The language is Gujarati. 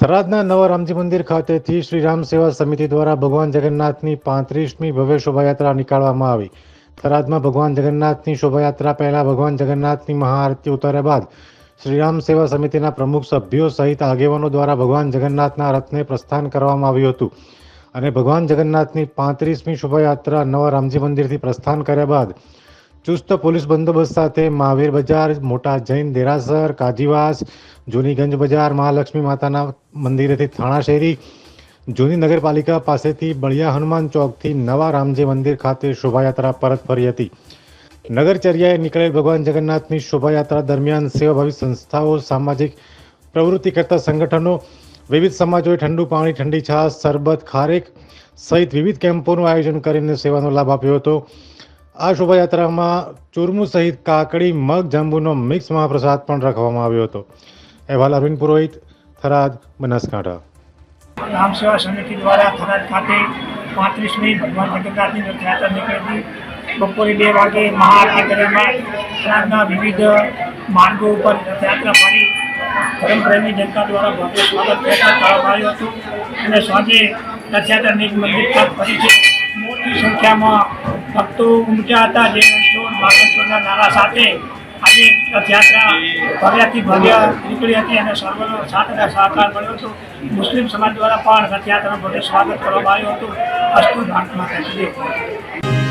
થરાદના નવા રામજી મંદિર ખાતેથી શ્રી રામ સેવા સમિતિ દ્વારા ભગવાન જગન્નાથની પાંત્રીસમી ભવ્ય શોભાયાત્રા નીકાળવામાં આવી. થરાદમાં ભગવાન જગન્નાથની શોભાયાત્રા પહેલા ભગવાન જગન્નાથની મહાઆરતી ઉતાર્યા બાદ શ્રી રામ સેવા સમિતિના પ્રમુખ સભ્યો સહિત આગેવાનો દ્વારા ભગવાન જગન્નાથના રથને પ્રસ્થાન કરવામાં આવ્યું હતું અને ભગવાન જગન્નાથની પાંત્રીસમી શોભાયાત્રા નવા રામજી મંદિરથી પ્રસ્થાન કર્યા બાદ ચુસ્ત પોલીસ બંદોબસ્ત સાથે મહાવીર બજાર, મોટા જૈન દેરાસર, કાજીવાસ, જૂનીગંજ બજાર, મહાલક્ષ્મી માતાના મંદિરેથી થાણા શેરી જૂની નગરપાલિકા પાસેથી બળિયા હનુમાન ચોકથી નવા રામજી મંદિર ખાતે શોભાયાત્રા પરત ફરી હતી. નગરચર્યાએ નીકળેલ ભગવાન જગન્નાથની શોભાયાત્રા દરમિયાન સેવાભાવી સંસ્થાઓ, સામાજિક પ્રવૃત્તિ કરતા સંગઠનો, વિવિધ સમાજોએ ઠંડુ પાણી, ઠંડી છાશ, શરબત, ખારેક સહિત વિવિધ કેમ્પોનું આયોજન કરીને સેવાનો લાભ આપ્યો હતો. આ શોભાયાત્રામાં ચૂરમુ સહિત કાકડી, મગ, જાંબુનો મિક્સ મહાપ્રસાદ પણ રાખવામાં આવ્યો હતો. અહેવાલ અરવિંદ પુરોહિત, થરાદ, બનાસકાંઠા. રામ સેવા સમિતિ દ્વારા થરાદ ખાતે પાંત્રીસમી ભગવાન જગન્નાથની રથયાત્રા નીકળી બપોરે બે વાગે મહાઆરતી કરવામાં થરાદના વિવિધ માર્ગો ઉપર રથયાત્રા ફરી ધર્મપ્રેમી જનતા દ્વારા ભવ્ય સ્વાગત કરવામાં આવ્યું હતું. અને સાંજે રથયાત્રા નિજ મંદિર પર ફરીથી સંખ્યામાં ભક્તો ઉમટ્યા હતા, જે રણછોડ માખણછોડના નારા સાથે આજે રથયાત્રા ભવ્યાથી ભવ્ય નીકળી હતી અને સર્વનો સાથ અને સહકાર મળ્યો હતો મુસ્લિમ સમાજ દ્વારા પણ રથયાત્રાનું ભવ્ય સ્વાગત કરવામાં આવ્યું હતું અસ્તુ ભારત માતા.